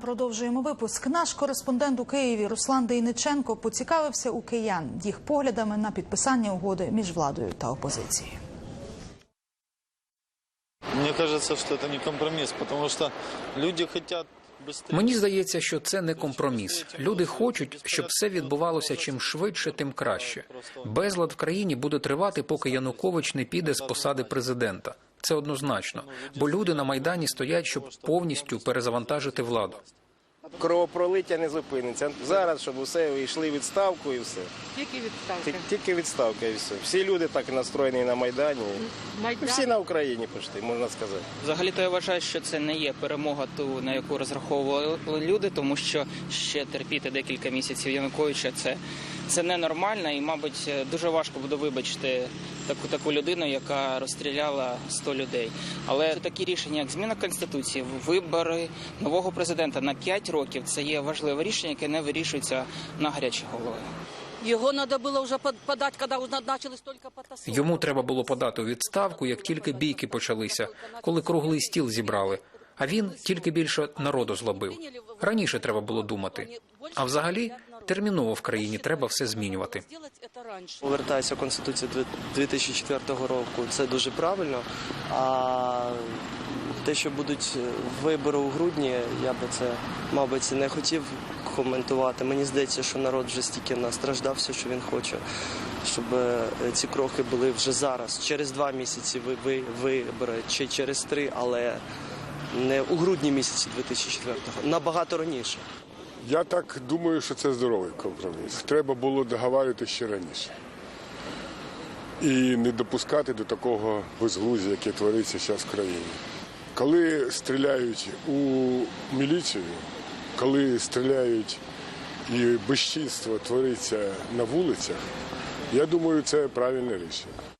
Продовжуємо випуск. Наш кореспондент у Києві Руслан Дейниченко поцікавився у киян їх поглядами на підписання угоди між владою та опозицією. Мне кажется, что это не компромисс, потому что люди быстрее. Мені здається, що це не компроміс. Люди хочуть, щоб все відбувалося чим швидше, тим краще. Безлад в країні буде тривати, поки Янукович не піде з посади президента. Це однозначно, бо люди на майдані стоять, щоб повністю перезавантажити владу. Кровопролиття не зупиниться. Зараз, щоб усе йшли відставку і все. Тільки відставка. Тільки відставка і все. Всі люди так настроєні на Майдані. Майдан. Всі на Україні почти, можна сказати. Взагалі-то я вважаю, що це не є перемога ту, на яку розраховували люди, тому що ще терпіти декілька місяців Януковича це, це ненормально і, мабуть, дуже важко буде вибачити таку таку людину, яка розстріляла 100 людей. Але такі рішення, як зміна конституції, вибори нового президента на 5 років, це є важливе рішення, яке не вирішується на гарячі голови. Його треба було вже под- подати, коли вже почались тільки. Йому треба було подати у відставку, як тільки бійки почалися, коли круглий стіл зібрали. А він тільки більше народу злобив. Раніше треба було думати. А взагалі терміново в країні треба все змінювати. Конституція дві- 2004 року. Це дуже правильно. А те, що будуть вибори у грудні, я би це, мабуть, не хотів коментувати. Мені здається, що народ вже стільки настраждався, що він хоче, щоб е, ці кроки були вже зараз. Через два місяці ви, вибори, чи через три, але не у грудні місяці 2004-го, набагато раніше. Я так думаю, що це здоровий компроміс. Треба було договарювати ще раніше. І не допускати до такого безглуздя, яке твориться зараз в країні. Коли стріляють у міліцію, коли стріляють і безчинство твориться на вулицях, я думаю, це правильне рішення.